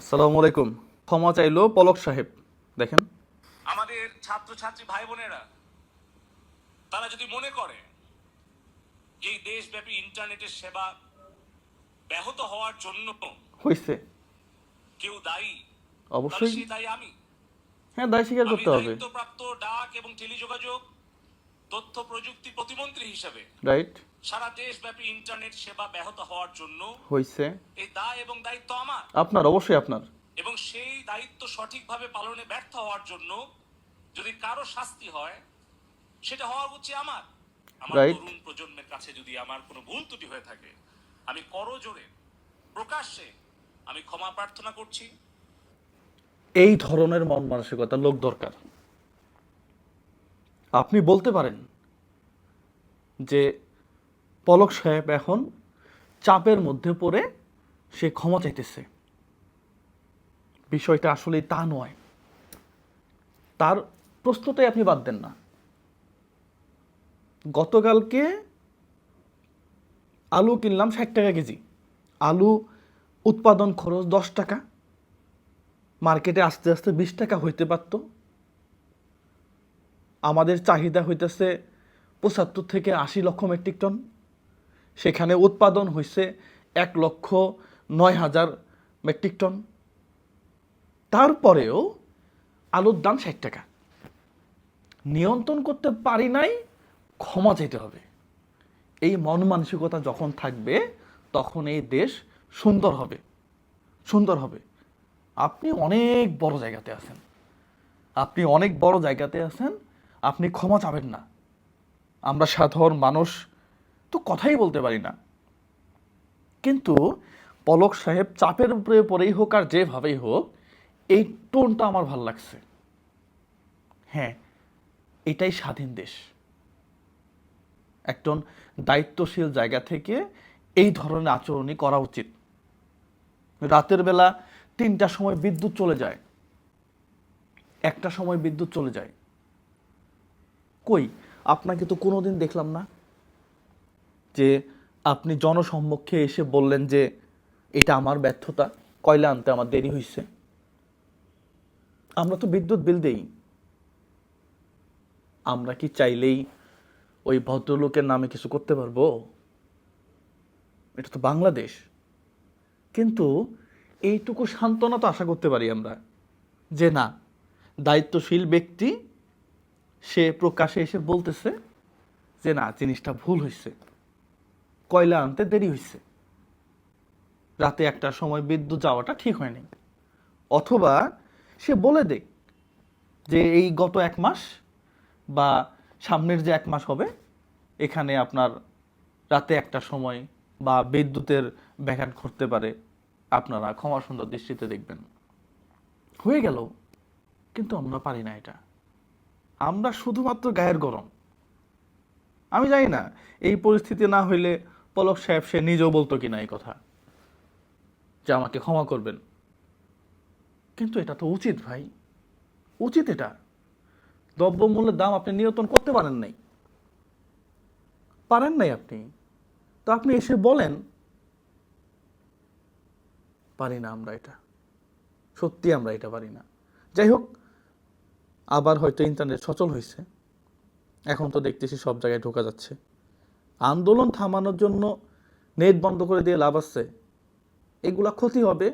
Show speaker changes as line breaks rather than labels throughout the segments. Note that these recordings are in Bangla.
আসসালামু আলাইকুম। ক্ষমা চাইলো পলক সাহেব। দেখেন।
আমাদের ছাত্রছাত্রী ভাই বোনেরা তারা যদি মনে করে যে এই দেশব্যাপী ইন্টারনেটের সেবা ব্যাহত হওয়ার জন্য
হয়েছে
কেউ দায়ী
অবশ্যই।
দায়ী আমি।
হ্যাঁ দায় স্বীকার করতে হবে।
দায়িত্বপ্রাপ্ত ডাক এবং টেলিযোগাযোগ তথ্য প্রযুক্তি প্রতিমন্ত্রী হিসেবে
রাইট
সারা দেশব্যাপী ইন্টারনেট সেবা ব্যাহত হওয়ার জন্য
হয়েছে
এই দায় এবং দায়িত্ব আমার।
আপনার অবশ্যই আপনার।
এবং সেই দায়িত্ব সঠিকভাবে পালনে ব্যর্থ হওয়ার জন্য যদি কারও শাস্তি হয় সেটা হওয়া উচিত আমার। আমার তরুণ প্রজন্মের কাছে যদি আমার কোনো ভুল ত্রুটি হয়ে থাকে আমি করজোরে প্রকাশ্যে আমি ক্ষমা প্রার্থনা করছি।
এই ধরনের মন মানসিকতা লোক দরকার। আপনি বলতে পারেন যে পলক সাহেব এখন চাপের মধ্যে পড়ে সে ক্ষমা চাইতেছে। বিষয়টা আসলে তা নয়। তার প্রশ্নটাই আপনি বাদ দেন না। গতকালকে আলু কিনলাম ষাট টাকা কেজি। আলু উৎপাদন খরচ দশ টাকা। মার্কেটে আস্তে আস্তে বিশ টাকা হইতে পারত। আমাদের চাহিদা হইতেছে পঁচাত্তর থেকে আশি লক্ষ মেট্রিক টন। সেখানে উৎপাদন হয়েছে এক লক্ষ নয় হাজার মেট্রিক টন। তারপরেও আলুর দাম ষাট টাকা। নিয়ন্ত্রণ করতে পারি নাই, ক্ষমা চাইতে হবে। এই মন মানসিকতা যখন থাকবে, তখন এই দেশ সুন্দর হবে। সুন্দর হবে। আপনি অনেক বড় জায়গাতে আছেন। আপনি অনেক বড় জায়গাতে আছেন আপনি ক্ষমা চাবেন না। আমরা সাধারণ মানুষ তো কথাই বলতে পারি না। কিন্তু পলক সাহেব চাপের উপরে পরেই হোক আর যেভাবেই হোক, এই টোনটা আমার ভালো লাগছে। হ্যাঁ এটাই স্বাধীন দেশ। একজন দায়িত্বশীল জায়গা থেকে এই ধরনের আচরণই করা উচিত। রাতের বেলা তিনটার সময় বিদ্যুৎ চলে যায়। একটা সময় বিদ্যুৎ চলে যায়। কই? আপনাকে তো কোনোদিন দেখলাম না। যে আপনি জনসম্মুখে এসে বললেন যে এটা আমার ব্যর্থতা, কয়লা আনতে আমার দেরি হয়েছে আমরা তো বিদ্যুৎ বিল দেই। আমরা কি চাইলেই ওই ভদ্রলোকের নামে কিছু করতে পারব? এটা তো বাংলাদেশ। কিন্তু এইটুকু সান্ত্বনা তো আশা করতে পারি আমরা যে না, দায়িত্বশীল ব্যক্তি সে প্রকাশে এসে বলতেছে যে, না, জিনিসটা ভুল হয়েছে কয়লা আনতে দেরি হয়েছে রাতে একটা সময় বিদ্যুৎ যাওয়াটা ঠিক হয়নি। অথবা সে বলে দেখ যে, এই গত এক মাস বা সামনের যে এক মাস হবে, এখানে আপনার রাতে একটা সময় বা বিদ্যুতের ব্যাঘাত ঘটতে পারে। আপনারা ক্ষমা সুন্দর দৃষ্টিতে দেখবেন। হয়ে গেল। কিন্তু আমরা পারি না এটা। আমরা শুধুমাত্র গায়ের গরম। আমি জানি না, এই পরিস্থিতি না হইলে পলক সাহেব সে নিজেও বলতো কিনা এই কথা। যে আমাকে ক্ষমা করবেন। কিন্তু এটা তো উচিত ভাই। উচিত এটা। দ্রব্যমূল্যের দাম আপনি নিয়ন্ত্রণ করতে পারেন নাই। পারেন নাই আপনি। তো আপনি এসে বলেন, পারি না আমরা এটা। সত্যি আমরা এটা পারি না। যাই হোক আবার হয়তো ইন্টারনেট সচল হয়েছে। এখন তো দেখতেছি সব জায়গায় ঢোকা যাচ্ছে। আন্দোলন থামানোর জন্য নেট বন্ধ করে দিয়ে লাভ আছে। এগুলা ক্ষতি হবে।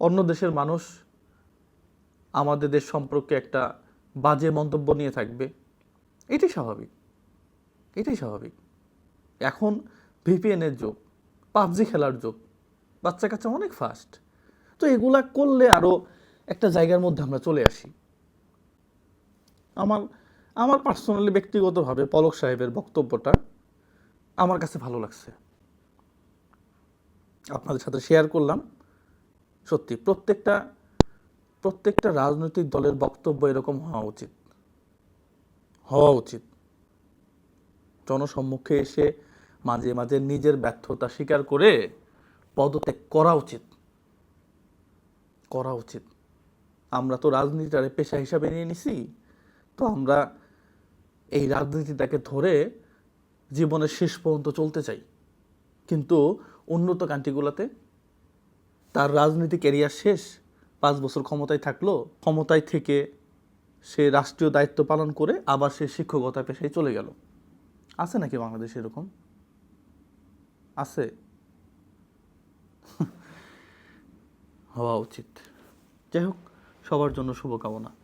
অন্য দেশের মানুষ আমাদের দেশ সম্পর্কে একটা বাজে মন্তব্য নিয়ে থাকবে। এটাই স্বাভাবিক। এটাই স্বাভাবিক। এখন ভিপিএনের যুগ, পাবজি খেলার যুগ, বাচ্চা কাচ্চা অনেক ফাস্ট তো এগুলা করলে আরও একটা জায়গার মধ্যে আমরা চলে আসি। আমার আমার পার্সোনালি ব্যক্তিগতভাবে পলক সাহেবের বক্তব্যটা আমার কাছে ভালো লাগছে। আপনাদের সাথে শেয়ার করলাম। সত্যি, প্রত্যেকটা প্রত্যেকটা রাজনৈতিক দলের বক্তব্য এরকম হওয়া উচিত। হওয়া উচিত। জনসম্মুখে এসে মাঝে মাঝে নিজের ব্যর্থতা স্বীকার করে পদত্যাগ করা উচিত। করা উচিত। আমরা তো রাজনীতিটারে পেশা হিসাবে নিয়ে নিছি। তো আমরা এই রাজনীতিটাকে ধরে জীবনের শেষ পর্যন্ত চলতে চাই। কিন্তু উন্নত কান্ট্রিগুলোতে তার রাজনীতি ক্যারিয়ার শেষ, পাঁচ বছর ক্ষমতায় থাকল, ক্ষমতায় থেকে সে রাষ্ট্রীয় দায়িত্ব পালন করে আবার সে শিক্ষকতা পেশায় চলে গেল। আছে নাকি বাংলাদেশে এরকম? আছে। হওয়া উচিত। যাই হোক, সবার জন্য শুভকামনা।